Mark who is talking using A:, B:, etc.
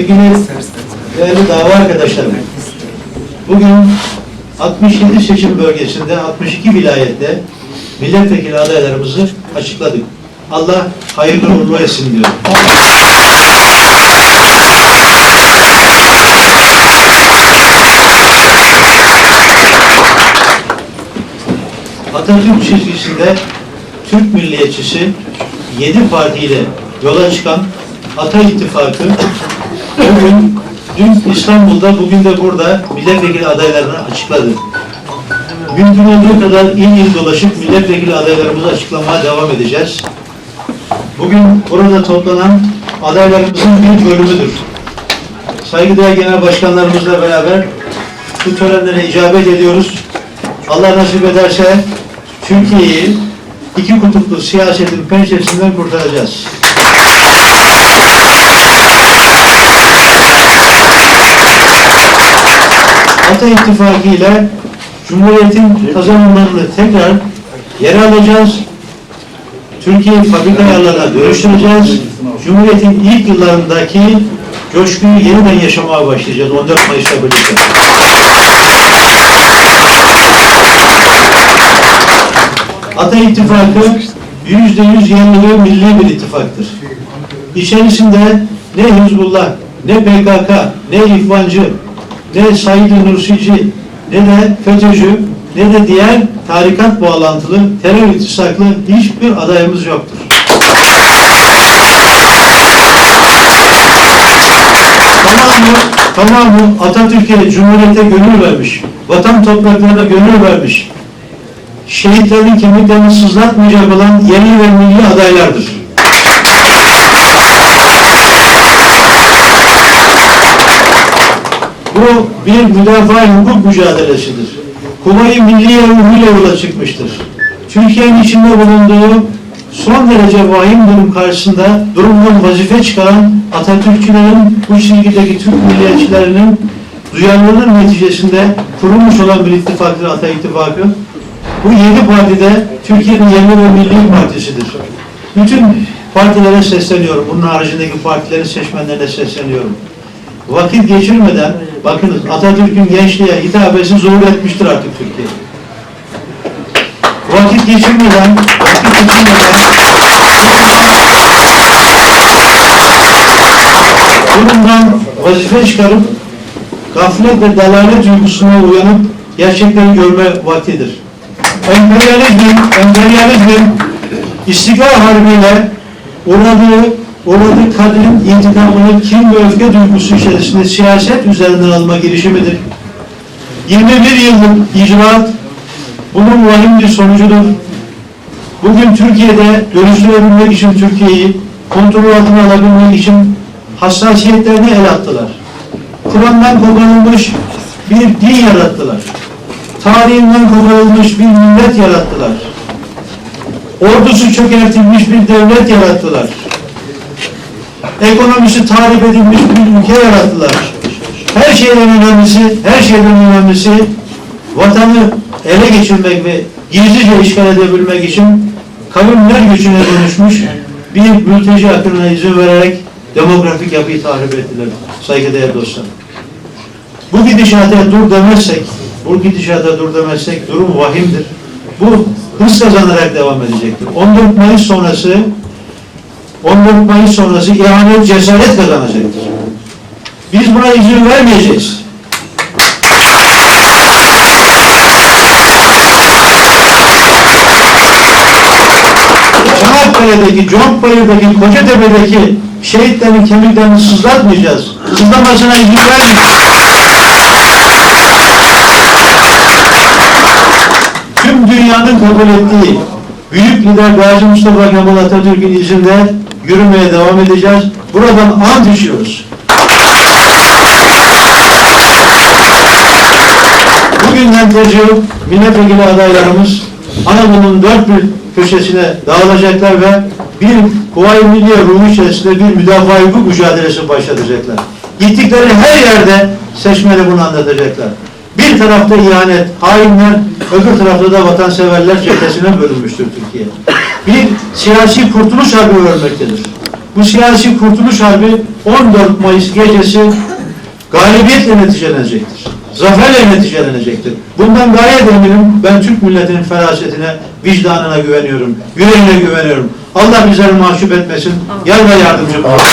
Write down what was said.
A: Sevgili değerli dava arkadaşlarım, bugün 67 seçim bölgesinde 62 vilayette milletvekili adaylarımızı açıkladık. Allah hayırlı uğurlu etsin diyor. Atatürk çizgisinde Türk milliyetçisi 7 partiyle yola çıkan Ata İttifakı bugün dün İstanbul'da bugün de burada milletvekili adaylarını açıkladı. Mümkün olduğu kadar il il dolaşıp milletvekili adaylarımızı açıklamaya devam edeceğiz. Bugün burada toplanan adaylarımızın bir bölümüdür. Saygıdeğer genel başkanlarımızla beraber bu törenlere icabet ediyoruz. Allah nasip ederse Türkiye'yi iki kutuplu siyasetin pençesinden kurtaracağız. Ata İttifakı ile Cumhuriyet'in kazanımlarını tekrar yer alacağız. Türkiye fabrika ayarlarına dönüştüreceğiz. Cumhuriyet'in ilk yıllarındaki coşkuyu yeniden yaşamaya başlayacağız 14 Mayıs'ta birlikte. Ata İttifakı yüzde yüz yerli ve milli bir ittifaktır. İçerisinde ne Hizbullah, ne PKK, ne İhvancı, ne Said Nursici, ne de FETÖ'cü, ne de diğer tarikat bağlantılı terör ittisaklı hiçbir adayımız yoktur. Tamamı, tamamı Atatürk'e, Cumhuriyet'e gönül vermiş, vatan topraklarına gönül vermiş, şehitlerin kemiklerini sızlatmayacak olan yeni ve milli adaylardır. Bu bir müdafaa hukuk mücadelesidir. Kuvayi Milliye ruhuyla yola çıkmıştır. Türkiye'nin içinde bulunduğu son derece vahim durum karşısında durumdan vazife çıkaran Atatürkçülerin bu çizgideki Türk milliyetçilerinin duyarlılığının neticesinde kurulmuş olan bir ittifaktır Ata İttifakı. Bu yedi partide Türkiye'nin yerli ve milli partisidir. Bütün partilere sesleniyorum. Bunun haricindeki partilerin seçmenlerine sesleniyorum. Vakit geçirmeden, bakınız Atatürk'ün gençliğe hitabesi zor etmiştir artık Türkiye. Vakit geçirmeden, vakit geçirmeden bundan vazife çıkarıp gaflet ve dalalet duygusuna uyanıp gerçekleri görme vaktidir. Emperyalizmin, emperyalizmin İstiklal Harbi'yle uğradığı, uğradığı kadrin intikamını kin ve öfke duygusu içerisinde siyaset üzerinden alma girişimidir. 21 yıllık icraat bunun vahim bir sonucudur. Bugün Türkiye'de dönüştürebilmek için Türkiye'yi kontrol altına alabilmek için hassasiyetlerini el attılar. Kur'an'dan koparılmış bir din yarattılar. Tarihinden koparılmış bir millet yarattılar. Ordusu çökertilmiş bir devlet yarattılar. Ekonomisi tahrip edilmiş bir ülke yarattılar. Her şeyden önemlisi, her şeyden önemlisi vatanı ele geçirmek ve gizlice işgal edebilmek için kavimler gücüne dönüşmüş bir mülteci akınına izin vererek demografik yapıyı tahrip ettiler saygıdeğer dostlar. Bu gidişata dur demezsek, bu gidişata dur demezsek durum vahimdir. Bu hız kazanarak devam edecektir. 14 Mayıs sonrası 14 Mayıs sonrası ihanet cesaret kazanacaktır. Biz buna izin vermeyeceğiz. Çanakkale'deki, Conkbayır'daki, Kocatepe'deki şehitlerin kemiklerini sızlatmayacağız. Sızlamasına izin vermeyeceğiz. tüm dünyanın kabul ettiği büyük lider Gazi Mustafa Kemal Atatürk'ün izinde yürümeye devam edeceğiz. Buradan ant içiyoruz. Bugünden tercih milletvekili adaylarımız Anadolu'nun dört bir köşesine dağılacaklar ve bir Kuvayi Milliye ruhu içerisinde bir müdafaa hukuk mücadelesi başlatacaklar. Gittikleri her yerde seçmeni bunu anlatacaklar. Bir tarafta ihanet, hainler, öbür tarafta da vatanseverler çetesine bölünmüştür Türkiye. Bir siyasi kurtuluş harbi örmektedir. bu siyasi kurtuluş harbi 14 Mayıs gecesi galibiyetle neticelenecektir. Zaferle neticelenecektir. Bundan gayet eminim. Ben Türk milletinin ferasetine, vicdanına güveniyorum. Yüreğine güveniyorum. Allah bizleri mahcup etmesin. Yar ve yardımcı olsun.